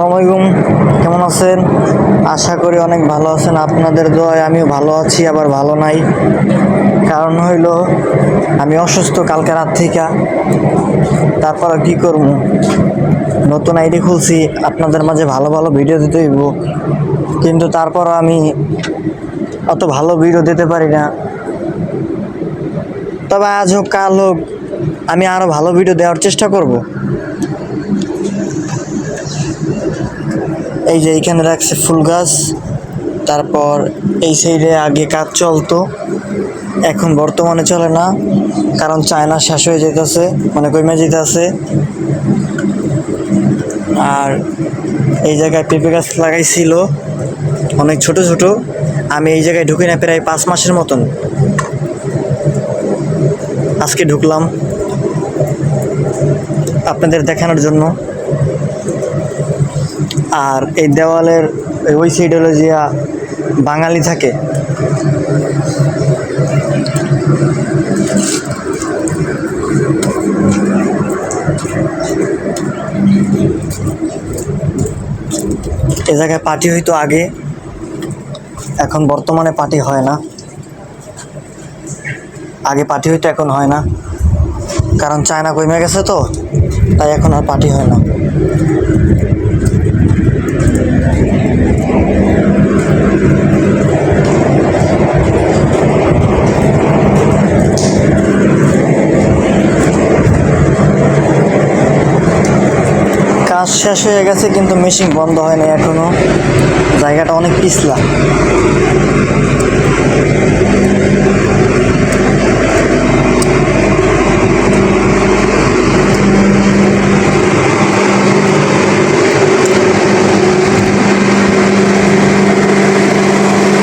আসসালামু আলাইকুম। কেমন আছেন? আশা করি অনেক ভালো আছেন। আপনাদের দোয়ায় আমিও ভালো আছি, আবার ভালো নাই। কারণ হইল, আমি অসুস্থ কালকে রাত থেকে। তারপর কি করব? নতুন আইডি খুলছি, আপনাদের মাঝে ভালো ভালো ভিডিও দিতে হইব। কিন্তু তারপর আমি অত ভালো ভিডিও দিতে পারি না। তবে আজ হোক, কাল হোক, আমি আরও ভালো ভিডিও দেওয়ার চেষ্টা করব। এই যে এইখানে রাখছে ফুল গাছ, তারপর এই সাইডে আগে কাজ চলতো, এখন বর্তমানে চলে না, কারণ চায়না শেষ হয়ে যেতেছে মানে কমে যেতেছে। আর এই জায়গায় পেঁপে গাছ লাগাইছিল, অনেক ছোট ছোট, আমি এই জায়গায় ঢুকি না প্রায় পাঁচ মাসের মতন। আজকে ঢুকলাম। আপনাদের দেখানোর জন্য। আর এই দেওয়ালের ওই সাইড হলো যে বাঙালি থাকে। এ জায়গায় পার্টি হইতো আগে, এখন বর্তমানে পার্টি হয় না। আগে পার্টি হইতো, এখন হয় না। কারণ চায়না কমে গেছে তো, তাই এখন আর পার্টি হয় না। কাজ শেষ হয়ে গেছে, কিন্তু মেশিন বন্ধ হয়নি এখনও। জায়গাটা অনেক পিছলা।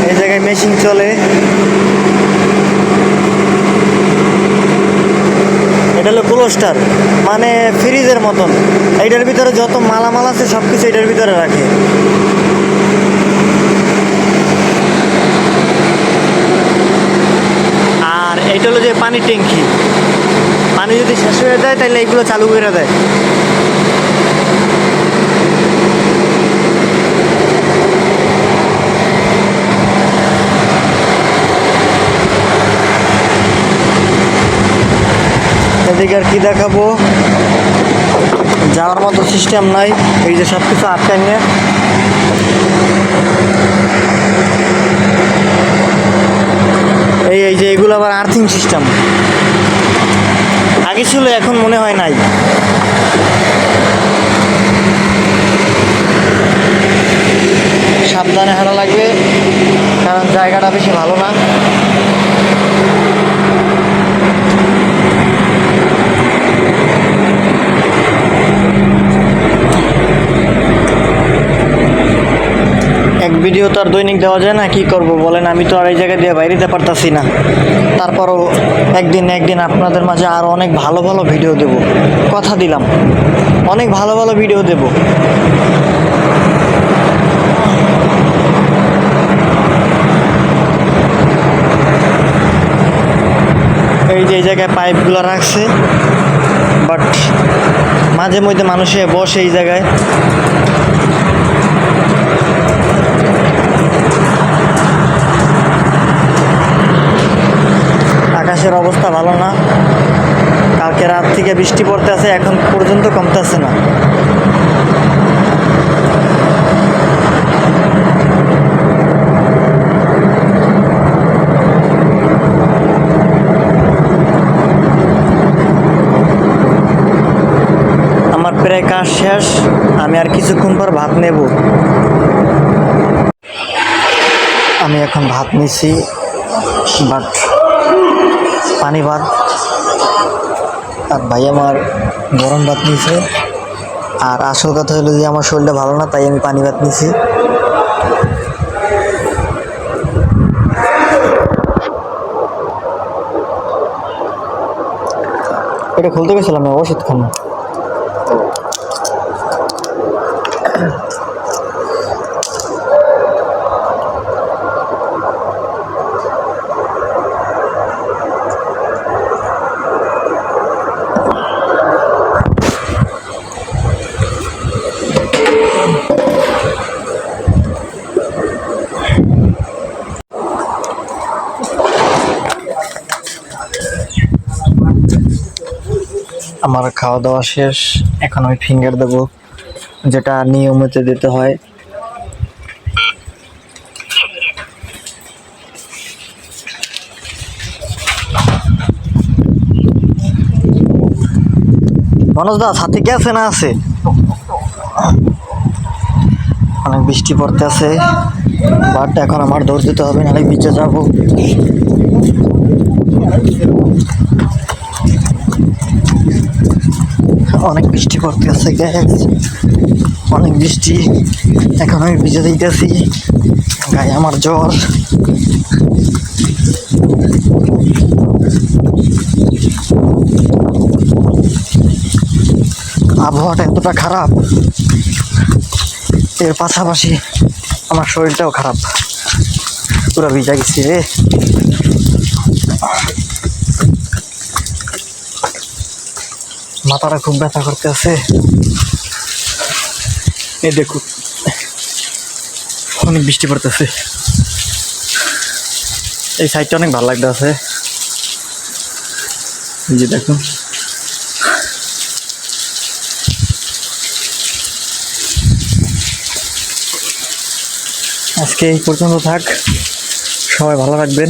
এই জায়গায় মেশিন চলে। এটা হলো ক্লোস্টার মানে ফ্রিজের মতন। এটার ভিতরে যত মালামাল আছে সব কিছু এটার ভিতরে রাখে। আর এটা হলো যে পানির ট্যাঙ্কি। পানি যদি শেষ হয়ে যায় তাহলে এইগুলো চালু করে দেয়। আর কি দেখাবো? যাওয়ার মতো সিস্টেম নাই। এই যে সব কিছু আটকায় নিয়ে। এই এই যে এগুলো আবার আর্থিং সিস্টেম আগে ছিল, এখন মনে হয় নাই। সাবধানে হারা লাগবে, কারণ জায়গাটা বেশি ভালো না। ভিডিও তো আর দৈনিক দেওয়া যায় না, কি করব বলেন? আমি তো আর এই জায়গা দিয়ে বাইরে যেতে পারতাছি না। তারপরও একদিন একদিন আপনাদের মাঝে আরও অনেক ভালো ভালো ভিডিও দেব। কথা দিলাম। অনেক ভালো ভালো ভিডিও দেব। এই যে এই জায়গায় পাইপগুলো রাখছে বাট মাঝে মধ্যে মানুষে বসে এই জায়গায় আকাশের অবস্থা ভালো না কালকে রাত থেকে বৃষ্টি এখন পর্যন্ত কমতেছে না। আমার প্রায় কাজ শেষ, আমি আর কিছুক্ষণ পর ভাত নেব। আমি এখন ভাত নিছি বাট পানি ভাত আর ভাই আমার গরম ভাত নিয়েছে আর আসল কথা হলো যে আমার শরীরটা ভালো না, তাই আমি পানি ভাত নিয়েছি এটা খুলতে গেছিলাম না, ওষুধ আমার খাওয়া দাওয়া শেষ। এখন আমি ফিঙ্গার দেবো, যেটা নিয়মিত দিতে হয়। মনোজ দা সাথে কে আছে না আছে? অনেক বৃষ্টি পড়তে আছে বাট এখন আমার দৌড় দিতে হবে, নাহলে বিচে যাব। অনেক বৃষ্টি পড়তে আছে গ্যাস অনেক বৃষ্টি। এখন আমি ভিজে দিতেছি গায়ে আমার জ্বর। আবহাওয়াটা এতটা খারাপ। এর পাশাপাশি আমার শরীরটাও খারাপ। পুরো ভিজা গেছি রে। মাথাটা খুব ব্যথা করতে আছে এই দেখুন অনেক বৃষ্টি পড়তেছে। এই সাইডটা অনেক ভালো লাগতে আছে এই যে দেখুন আজকে এই পর্যন্ত থাক। সবাই ভালো রাখবেন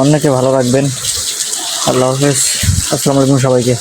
অন্যকে ভালো রাখবেন। আল্লাহ হাফেজ। আসসালামু আলাইকুম সবাইকে।